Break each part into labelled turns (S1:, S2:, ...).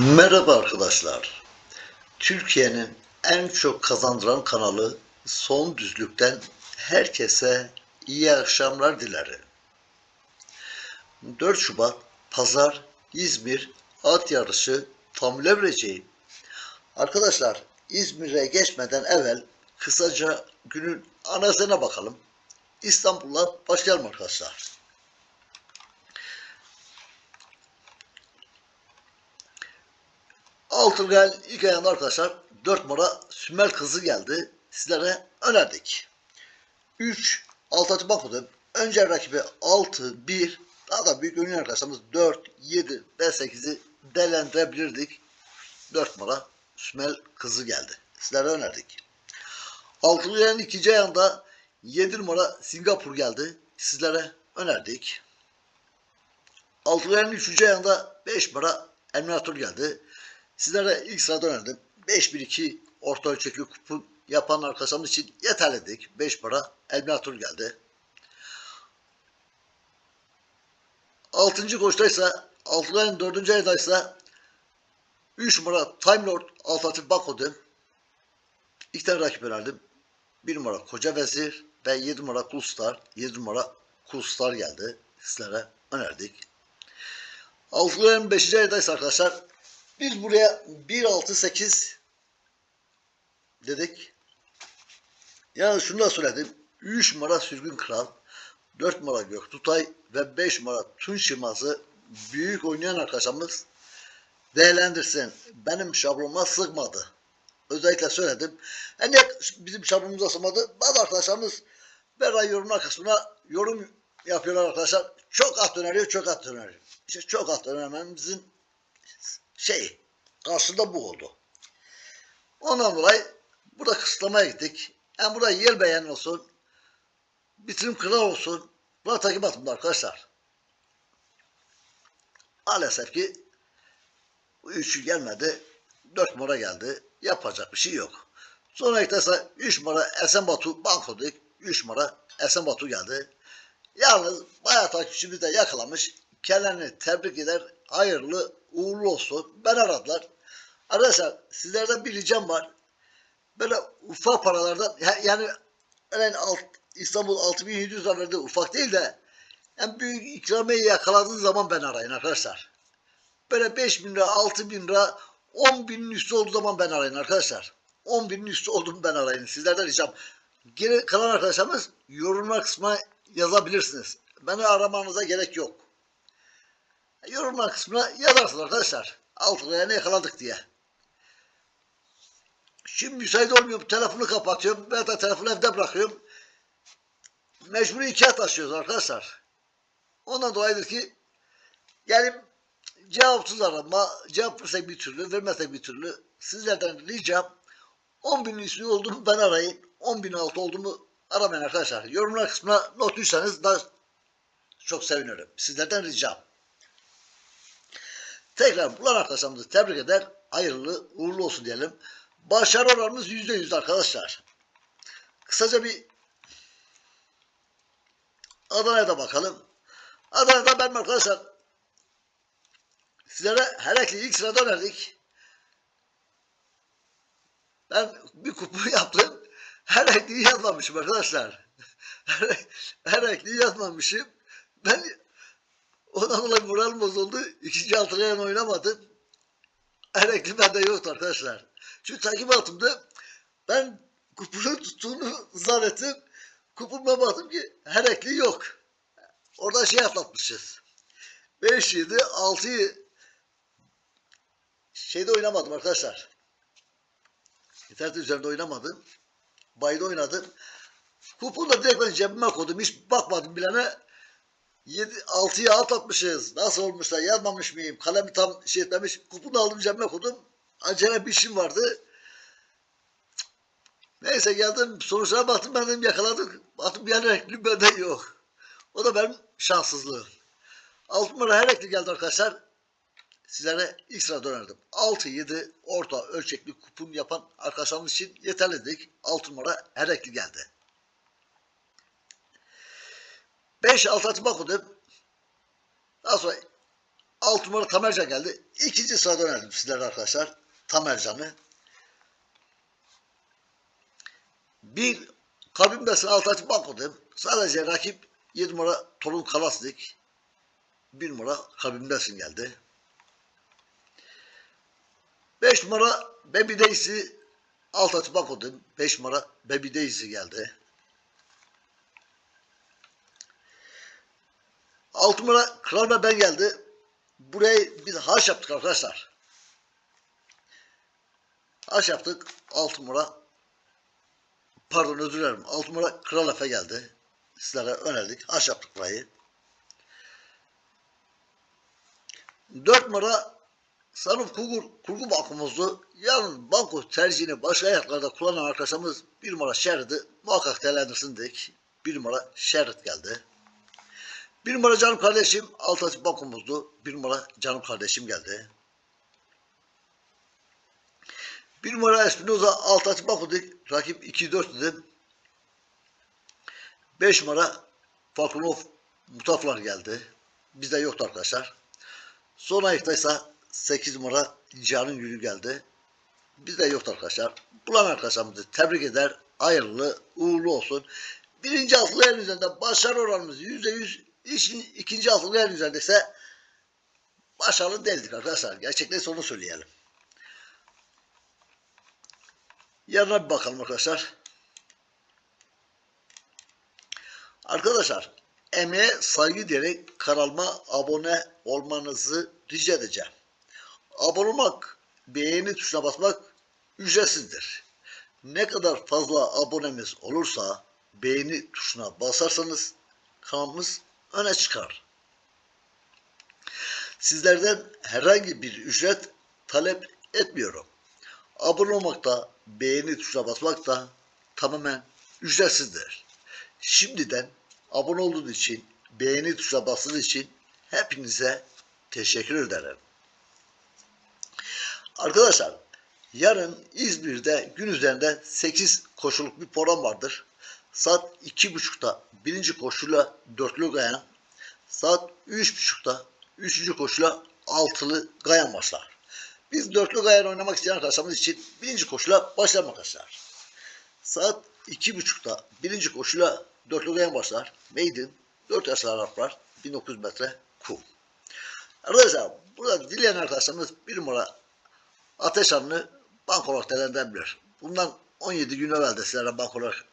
S1: Merhaba arkadaşlar. Türkiye'nin en çok kazandıran kanalı Son Düzlük'ten herkese iyi akşamlar dilerim. 4 Şubat Pazar İzmir at yarışı tam vereceğim. Arkadaşlar İzmir'e geçmeden evvel kısaca günün anasına bakalım. İstanbul'la başlayalım arkadaşlar. Altılgel ilk ayında arkadaşlar 4 numara Sümer Kızı geldi. Sizlere önerdik. 3 Altatı Banko'da önce rakibi 6, 1 daha da büyük oynayan arkadaşlarımız 4, 7 ve 8'i değerlendirebilirdik. 4 numara Sümer Kızı geldi. Sizlere önerdik. Altılgöl'ün ikinci ayında 7 numara Singapur geldi. Sizlere önerdik. Altılgöl'ün üçüncü ayında 5 numara Emiratur geldi. Sizlere ilk sırada önerdim. 5-1-2 orta ölçekli kupon yapan arkadaşlarımız için yeterlidik. 5 para Elminatur geldi. 6. koştaysa 6. ayın 4. aydaysa 3 numara Time Lord Altatif Bako'du. İlk tane rakip önerdim. 1 numara Koca Vezir ve 7 numara Cool Star. 7 numara Cool Star geldi. Sizlere önerdik. 6. ayın 5. aydaysa arkadaşlar biz buraya 168 dedik. Yani şunu da söyledim. 3 numara Sürgün Kral, 4 numara Göktutay ve 5 numara Tunç Yılmaz'ı büyük oynayan arkadaşlarımız değerlendirsin. Benim şablonuma sığmadı. Özellikle söyledim. Niye bizim şablonumuza sığmadı? Bazı arkadaşlarımız Beray yorumlar kısmına yorum yapıyorlar arkadaşlar. Çok at öneriyor, çok at öneriyor. İşte çok at önermemizin şey karşında bu oldu. Ondan dolayı burada kısıtlamaya gittik. Yani burada yer beğen olsun. Bitirim kral olsun. Buna takip atımda arkadaşlar. Maalesef ki bu üçü gelmedi. Dört numara geldi. Yapacak bir şey yok. Sonra eklerse 3 numara Esen Batu banko dedik. 3 numara Esen Batu geldi. Yalnız bayağı takipçimiz de yakalamış. Kendilerini tebrik eder. Hayırlı uğurlu olsun. Ben aradılar. Arkadaşlar sizlerden bir ricam var. Böyle ufak paralardan ya- yani yani alt, İstanbul 6700 lira verdi ufak değil de yani büyük ikramiye yakaladığınız zaman ben arayın arkadaşlar. Böyle 5000 lira, 6000 lira, 10 binin üstü olduğu zaman ben arayın arkadaşlar. 10 binin üstü olduğunu ben arayın. Sizlerden ricam. Geri kalan arkadaşlarımız yorumlar kısmına yazabilirsiniz. Beni aramanıza gerek yok. Yorumlar kısmına yazarsınız arkadaşlar. Altına ne yakaladık diye. Şimdi müsait olmuyorum. Telefonu kapatıyorum. Ben de telefonu evde bırakıyorum. Mecburi ikiye taşıyoruz arkadaşlar. Ondan dolayıdır ki yani cevapsız arama, cevap versek bir türlü, vermesek bir türlü. Sizlerden ricam 10 bin üstü olduğumu ben arayın. 10 bin altı olduğumu aramayın arkadaşlar. Yorumlar kısmına not düşseniz daha çok sevinirim. Sizlerden ricam. Tekrar bulan arkadaşlarımızı tebrik eder. Hayırlı, uğurlu olsun diyelim. Başarı oranımız yüzde yüz arkadaşlar. Kısaca bir Adana'ya da bakalım. Adana'da ben arkadaşlar sizlere Herekli ilk sırada verdik. Ben bir kupu yaptım. Herekli'yi yazmamışım arkadaşlar. Herekli'yi yazmamışım. Ben ondan dolayı moralim bozuldu. İkinci altılayan oynamadım. Herekli bende yoktu arkadaşlar. Çünkü takip altımda ben kupunun tuttuğunu zannettim. Kupuma baktım ki Herekli yok. Orada şey atlatmışız. 5 7 6'yı şeyde oynamadım arkadaşlar. İnternet üzerinde oynamadım. Bayda oynadım. Kuponu da direkt ben cebime koydum. Hiç bakmadım bilene. 7 6'ya alt atmışız. Nasıl olmuşlar? Yazmamış mıyım? Kalemi tam şey etmemiş. Kuponu aldım cebime koydum. Acele bir işim vardı. Neyse geldim sonuçlara baktım ben dedim yakaladık. Baktım bir renkli bende yok. O da benim şanssızlığım. Altı numara her renkli geldi arkadaşlar. Sizlere ilk sırada önerdim. 6-7 orta ölçekli kupon yapan arkadaşlarımız için yeterli dedik. 6 numara her renkli geldi. 5 altı atı bakmadım. Daha sonra 6 numara Tamercan geldi. İkinci sırada önerdim sizlere arkadaşlar. Tamercan'ı. Bir kabin besini alternatif bankodayım. Sadece rakip 7 numara Torun Kalasnik. 1 numara kabin besin geldi. 5 numara Baby Daisy alternatif bankodayım. 5 numara Baby Daisy geldi. 6 numara Kral ve ben geldi. Burayı biz haş yaptık arkadaşlar. Haş yaptık. 6 numara pardon özür dilerim. 6 numara Kral Efe geldi. Sizlere önerdik. Haş yaptık burayı. 4 numara Sanuf kurgu, kurgu bankomuzdu. Yarın banko tercihini başka ayaklarda kullanan arkadaşımız bir numara Şerit'i muhakkak değerlendirsin dedik. Bir numara Şerit geldi. Bir numara canım kardeşim Altatif bankomuzdu. Bir numara canım kardeşim geldi. Bir numara Espinoza Altatif bankodik. Rakip 2-4 dedim. 5 numara Falconov Mutaflar geldi. Bizde yoktu arkadaşlar. Son ayakta ise 8 numara Can'ın günü geldi. Bizde yoktu arkadaşlar. Bulan arkadaşlarımızı tebrik eder. Hayırlı, uğurlu olsun. Birinci altılı yer üzerinde başarı oranımız %100. İşin ikinci altılı yer üzerinde ise başarılı değildik arkadaşlar. Gerçekten onu söyleyelim. Yarına bir bakalım arkadaşlar. Arkadaşlar emeğe saygı diyerek kanalıma abone olmanızı rica edeceğim. Abone olmak, beğeni tuşuna basmak ücretsizdir. Ne kadar fazla abonemiz olursa beğeni tuşuna basarsanız kanalımız öne çıkar. Sizlerden herhangi bir ücret talep etmiyorum. Abone olmak da beğeni tuşuna basmak da tamamen ücretsizdir. Şimdiden abone olduğunuz için, beğeni tuşuna bastığınız için hepinize teşekkür ederim. Arkadaşlar yarın İzmir'de gün üzerinde 8 koşuluk bir program vardır. Saat 2.30'da birinci koşuyla dörtlü gayan, saat 3.30'da üçüncü koşuyla altılı gayan başlar. Biz dörtlü gayan oynamak isteyen arkadaşlarımız için birinci koşuyla başlamak arkadaşlar. Saat 2.30'da birinci koşuyla dörtlü gayan başlar. Maiden 4 yaşlı Araplar 1900 metre kum. Arkadaşlar burada dileyen arkadaşlarımız bir numara ateş anını bank olarak değerlendirebilir. Bundan 17 gün evvel de sizlere bank olarak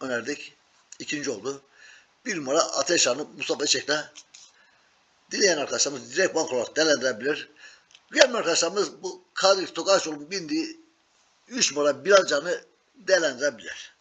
S1: önerdik. İkinci oldu. Bir numara ateş anı Mustafa Çek'le dileyen arkadaşlarımız direkt bank olarak değerlendirebilir. Diğer arkadaşlarımız bu Kadir Tokaşoğlu'nun bindiği 3 numara Bilalcan'ı değerlendirebilir.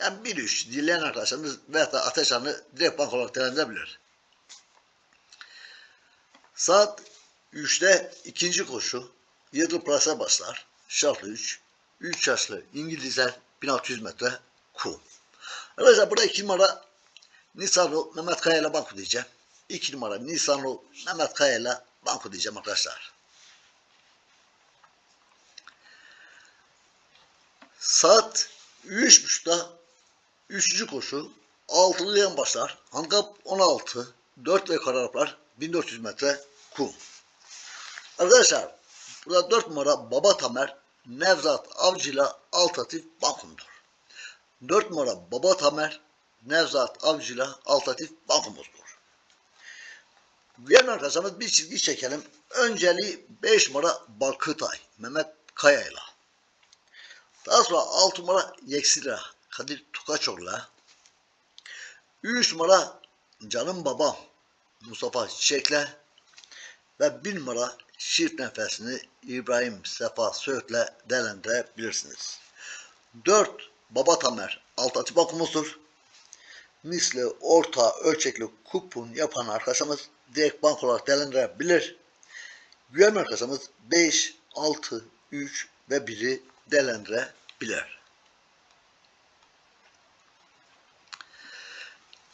S1: Yani bir üç dileyen arkadaşlarımız veya da ateş anı direkt bank olarak değerlendirebilir. Saat 3'te ikinci koşu Yedil Plus'a başlar. Şartlı 3. 3 yaşlı İngilizler 1600 metre kum. Arkadaşlar burada 2 numara Nisanlı Mehmet Kaya ile banko diyeceğim. 2 numara Nisanlı Mehmet Kaya ile banko diyeceğim arkadaşlar. Saat 3.30'da 3. koşu altılı yan başlar. Handikap 16. 4 ve kararaplar 1400 metre kum. Arkadaşlar burada 4 numara Baba Tamer Nevzat Avcı'yla Altatif Bankum'dur. 4 numara Baba Tamer Nevzat Avcı'yla Altatif Bankum'uzdur. Diğer arkadaşlarımız bir çizgi çekelim. Önceliği 5 numara Balkıtay Mehmet Kaya'yla. Daha sonra 6 numara Yeksira Kadir Tukaçoğlu'la. 3 numara Canım Babam Mustafa Çiçek'le ve 1 numara çift nefesini İbrahim Sefa Söğüt'le değerlendirebilirsiniz. 4. Baba Tamer Altatip okumuzdur. Misli orta ölçekli kupon yapan arkadaşımız direkt bank olarak değerlendirebilir. Güvenme arkadaşımız 5, 6, 3 ve 1'i değerlendirebilir.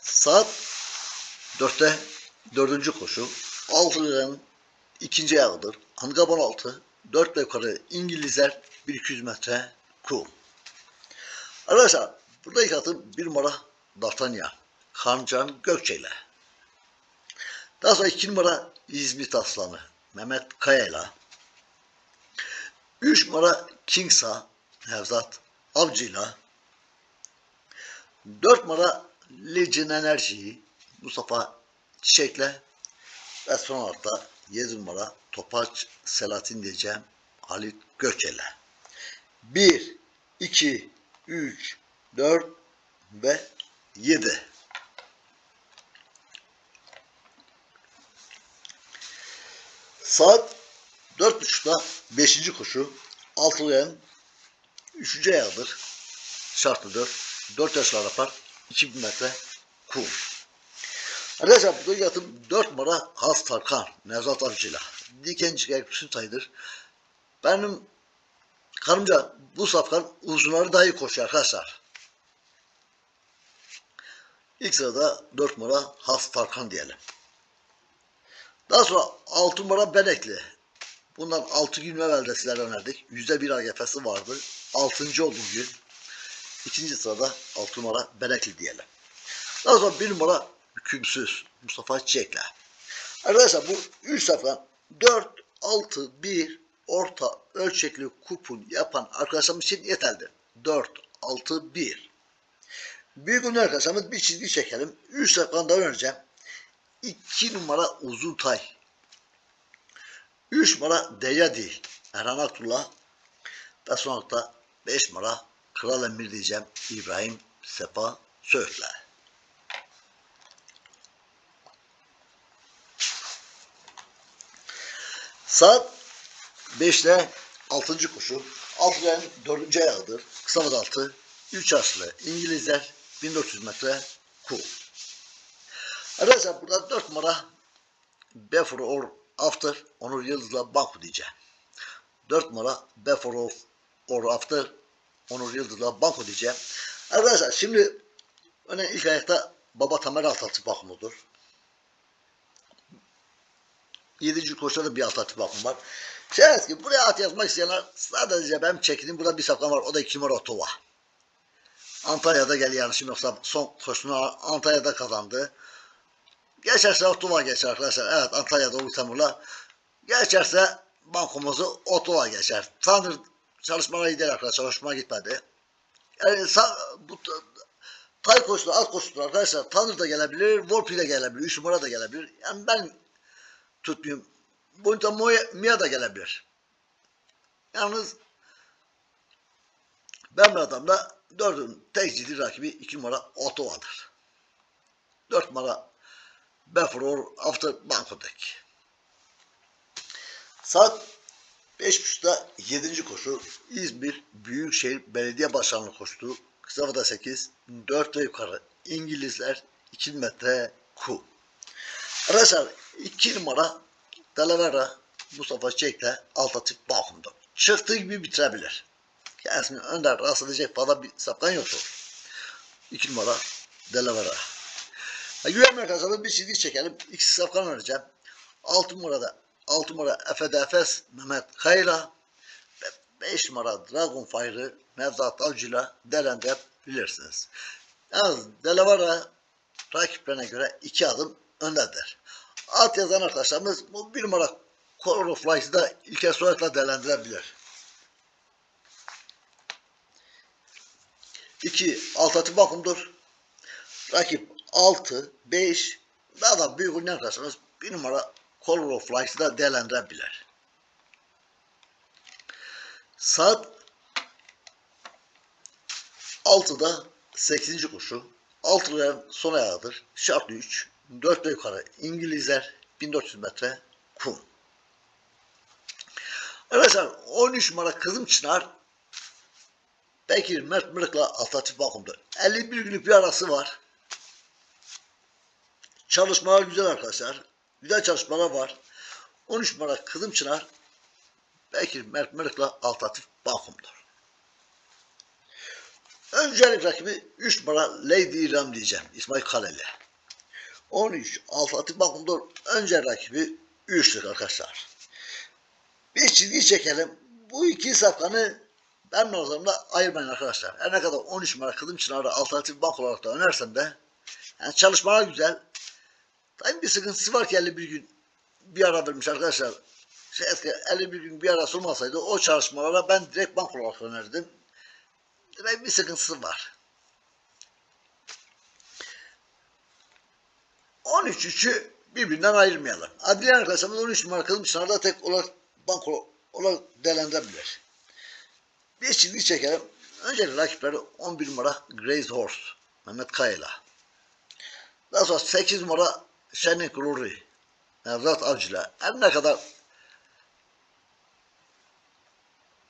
S1: Saat 4'te 4. koşu 6 liranın ikinci ayağıdır. Handikap 16. 4 ve yukarı İngilizler 1200 metre kum. Arkadaşlar burada ilk atım bir numara D'Artagnan. Kancan Gökçe ile. Daha sonra 2 numara İzmit Aslanı Mehmet Kaya'yla. 3 numara Kingsa Nevzat Avcı'yla. 4 numara Legend Enerji Mustafa Çiçek'le. Ve son olarak da 7 numara Topaç Selahattin diyeceğim Halit Göçel'e. 1, 2, 3, 4 ve 7. Saat 4.30'da 5. koşu altılayan 3. ayağıdır. Şartlı 4. 4 yaşlar yapar. 2000 metre kum. Burada yatım 4 numara Has Tarkan Nevzat Avcı'yla. Dikenci Ekbüsün sayıdır. Benim karımca bu safkan uzunları daha iyi koşuyor arkadaşlar. İlk sırada 4 numara Has Tarkan diyelim. Daha sonra 6 numara Benekli. Bundan 6 gün evvel de sizlere önerdik. %1 AGF'si vardı. 6. oldu gün. İkinci sırada 6 numara Benekli diyelim. Daha sonra 1 numara Hükümsüz Mustafa Çiçek'le. Arkadaşlar bu 3 safkan 4, 6, 1 orta ölçekli kupon yapan arkadaşlarımız için yeterli. 4, 6, 1. Büyük ünlü arkadaşlarımız bir çizgi çekelim. 3 safkandan önce 2 numara Uzun Tay. 3 numara Deya değil. Erhan Aktullah. Ve sonra da 5 numara Kral Emir diyeceğim. İbrahim Sefa Söğütle. Saat 5'te 6. koşu. Altıların 4. ayağıdır. Kısa vaz altı. 3 aslı. İngilizler 1400 metre kum. Arkadaşlar burada 4 numara Before or After Onur Yıldız'la Banko diyeceğim. 4 numara Before or, or After Onur Yıldız'la Banko diyeceğim. Arkadaşlar şimdi örneğin ilk ayakta Baba Tamer Altatı bakımıdır. 7. koşuda da bir alternatif bakım var. Şey ki buraya at yazmak isteyenler sadece benim çektiğim burada bir safkan var. O da 2 numara Otova. Antalya'da geldi yanlışım yoksa son koşunu Antalya'da kazandı. Geçerse Otova geçer arkadaşlar. Evet Antalya'da Uğur Temur'la. Geçerse bankomuzu Otova geçer. Tanrı çalışmaları iyi değil arkadaşlar. Hoşuma gitmedi. Yani bu tay koşusu, alt koşusu arkadaşlar. Tanrı da gelebilir, Volpi de gelebilir, 3 numara da gelebilir. Yani ben tutmuyorum. Bunta Mia da gelebilir. Yalnız ben adamda dördün tek ciddi rakibi iki numara Otova'dır. Dört numara Befor After Banko'daki. Saat 5.30'da 7. koşu İzmir Büyükşehir Belediye Başkanlığı koştu. Kısa vada 8, 4 ve yukarı. İngilizler 2 metre ku. Arkadaşlar 2 numara Delavera Mustafa Çek'le Altatif Bakım'da. Çıktığı gibi bitirebilir. Kendisini önden rahatsız edecek fazla bir sapkan yoktur. 2 numara Delavera. Güven merkezinde bir çizgi çekelim. İkisi safkan vereceğim. 6 numarada 6 numara Efe'de Efes Mehmet Kayra ve 5 numara Dragon Fire'ı Nevzat Avcı'yla değerlendirebilirsiniz. Yalnız Delavera rakiplerine göre 2 adım öndedir. Alt yazan arkadaşlarımız bu bir numara Color of Lights'ı da İlker Soyak'la değerlendirebilir. 2. Alternatif bakımdır. Rakip 6, 5 daha da büyük oynayan arkadaşlarımız bir numara Color of Lights'ı da değerlendirebilir. Saat 6'da 8. koşu. 6'ların son ayağıdır. Şartlı 3. 4 ve yukarı İngilizler 1400 metre kum. Arkadaşlar 13 numara Kızım Çınar Bekir Mert Mırık'la alternatif bakımda. 51 günlük bir arası var. Çalışmalar güzel arkadaşlar. Güzel çalışmalar var. 13 numara Kızım Çınar Bekir Mert Mırık'la alternatif bakımdır. Öncelik rakibi 3 numara Lady İrem diyeceğim. İsmail Kaleli. 13 alternatif bakımda önce rakibi 3'tür arkadaşlar. Bir çizgi çekelim. Bu iki safkanı ben nazarımda ayırmayın arkadaşlar. Her ne kadar 13 numara Kızım Çınar'ı alternatif bank olarak da önersem de yani çalışmalar güzel. Tabii bir sıkıntısı var ki 51 gün bir ara vermiş arkadaşlar. Şey eski 51 gün bir arası olmasaydı o çalışmalara ben direkt bank olarak önerdim. Direkt bir sıkıntısı var. 13 üçü birbirinden ayırmayalım. Adliye arkadaşlarımız 13 numara kılmışlar tek olarak banko olarak değerlendirebilir. Bir çizgi çekelim. Öncelikle rakipleri 11 numara Grace Horse Mehmet Kayla. Daha sonra 8 numara Shining Glory Nevzat Avcı'la. Her ne kadar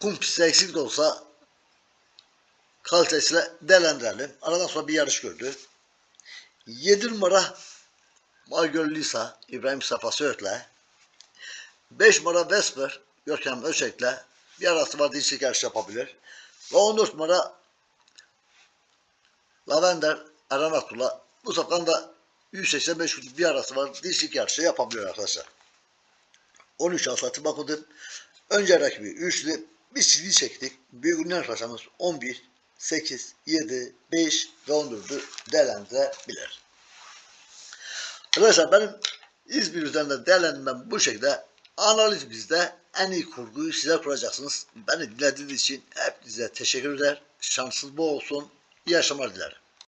S1: kum pisti eksik de olsa kalitesiyle değerlendirelim. Aradan sonra bir yarış gördü. 7 numara Margöl Lisa İbrahim Safa Söğüt'le 5 numara Vesper Görkem Öçek'le bir arası var dişlik yarış yapabilir. Ve 14 numara Lavender Eren Abdullah bu safkanda 185 gün bir arası var. Dişlik yarışı yapabiliyor arkadaşlar. 13 Aslatı Bakud'un önce rakibi 3'lü bir çizgi çektik. Büyük ünlü arkadaşlarımız 11, 8, 7, 5 ve 14'ü değerlendirebilir. Arkadaşlar benim İzmir üzerinde değerlendirmem bu şekilde. Analiz bizde en iyi kurguyu size kuracaksınız. Beni dinlediğiniz için hepinize teşekkür eder. Şansınız bol olsun. İyi yaşamlar dilerim.